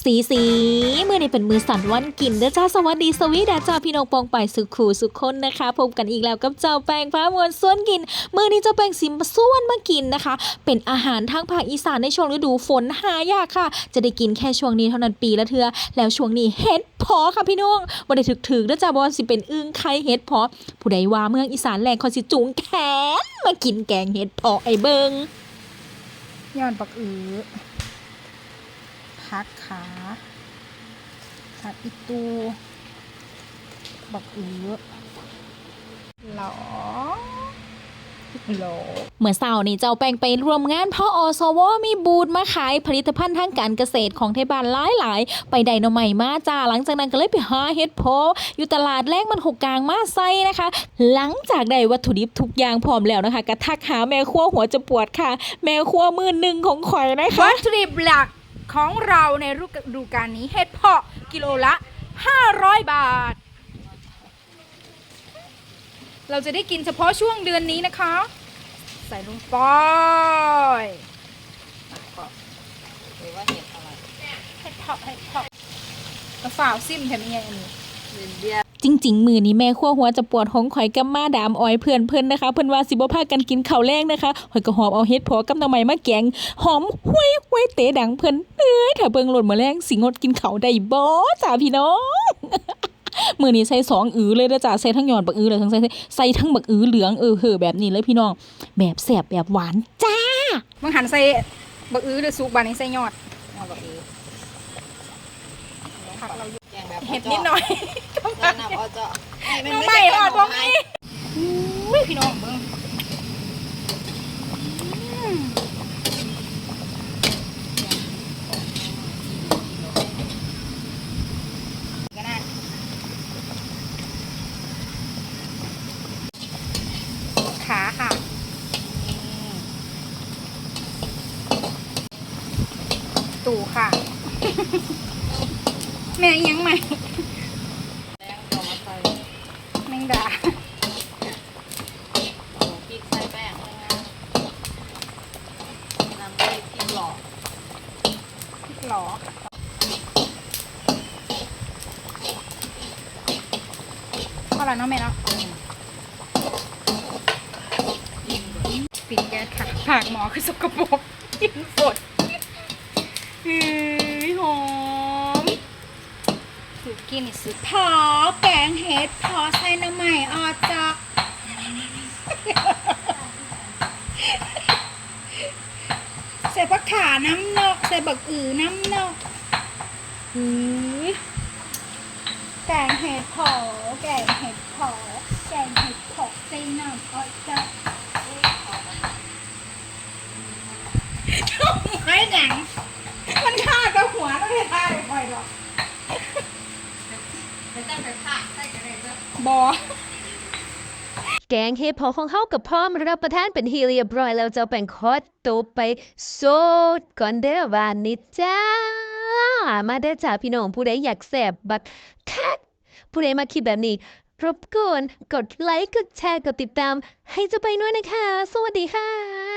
สีสีเมื่อนี้เป็นมือสันวันกินเด้อจ้าสวัสดีสวีดาจ้าพี่น้องปองไปสุขูสุขคนนะคะพบกันอีกแล้วกับเจ้าแปงฟ้ามวลส่วนกินเมื่อนี้เจ้าแปงสิมส่วนมากินนะคะ เป็นอาหารทางภาคอีสานในช่วงฤดูฝนหายากค่ะ จะได้กินแค่ช่วงนี้เท่านั้นปีละเทือแล้วช่วงนี้เห็ดพอค่ะพี่น้องบ่ได้ถึกๆเด้อจ้าบ่ว่าสิเป็นอึ้งไข่เห็ดพอผู้ใดว่าเมืองอีสานแรงคอยสิจุงแขนมากินแกงเห็ดพอไอเบิงยอดบักอือ พักขาผักอีตูบักอือหลอหลอเมื่อเช้านี้เจ้าแป้งไปร่วมงานพ่ออสวมีบูธมาขายผลิตภัณฑ์ทางการเกษตรของไทยบ้านหลายหลายๆ ไปไดโนใหม่มาจ้า หลังจากนั้นก็เลยไปหาเฮ็ดโพอยู่ตลาดแรกมันหกกลางมาไซนะคะ หลังจากได้วัตถุดิบทุกอย่างพร้อมแล้วนะคะก็ทักหาแม่ครัวหัวจะปวดค่ะ แม่ครัวมือหนึ่งของข่อยนะคะวัตถุดิบหลัก ของเราในฤดูกาลนี้เห็ดเพาะกิโลละ 500 บาท เราจะได้กินเฉพาะช่วงเดือนนี้นะคะ ใส่ลงไปหรือว่าเห็ดอะไรเห็ดเพาะเห็ดเพาะกระฝ่าวซิมแถมยังไงอันนี้เรียนเบียร์ จริง ๆ มือนี้แม่ขั้วหัวจะปวดของข่อยกับมาดามออยเพื่อนเพื่อนนะคะ เพื่อนว่าสิบ่พากันกินข้าวแรงนะคะข่อยก็หอบเอาเฮ็ดพอกับหน้ำใหม่มาแกงหอมห้วยห้วยเตะดังเพื่อนเอ้ยถ้าเบิ่งหล่นมาแรงสิงดกินข้าวได้บ่จ้าพี่น้องมือนี้ใส่สองอือเลยเด้อจ้าใส่ทั้งยอดบักอือเลยทั้งใส่ใส่ทั้งบักอือเหลืองเออเหอแบบนี้เลยพี่น้อง แบบแสบแบบหวานจ้ามึงหันใส่บักอื้อหรือซุปบานนี้ใส่ยอดเอาแบบนี้ผักเราเยอะ แกงแบบเห็ดนิดหน่อยแกงน้ำเอาเจาะให้มันน้องไม่ใหม่ใช่หอดแกงบ่ไม้มีอุ้ยพี่น้องเบิ่งอืมก็ได้ขาค่ะตู่ค่ะ แม่ยังใหม่แกงเอามาใส่แมงดาเอาพริกใส่แป้งนะน้ำพริกพริกหลอกพริกหลอเท่าไหร่เนาะแม่เนาะปิดแก๊สค่ะผากหมอคือสกปรกกินสดเฮ้ยหอม ถูกกินนี่สุดพอแกงเห็ดพอใส่น้ำใหม่ออจอกใส่ผักขาน้ำนกใส่บักอือน้ำนกหือแกงเห็ดพอแกงเห็ดพอแกงเห็ดพอใส่น้ำออจอกไม่หนังมันฆ่ากับหัวต้องเห็นได้บ่อยหรอก ไม่ต้องไปผัดใส่กระเทียม บอ แกงเห็ดพอของเขากับพร้อมรับประทานเป็นฮีเรียบร้อยแล้วจะเป็นคอดโตไปโซดก่อนเด้อวานนี้จ้า มาเด้อจ้าพี่น้องผู้ใดอยากแสบบักคักผู้ใดมาคิดแบบนี้รบกวนกดไลค์กดแชร์กดติดตาม ให้เจะไปน้วยนะคะ สวัสดีค่ะ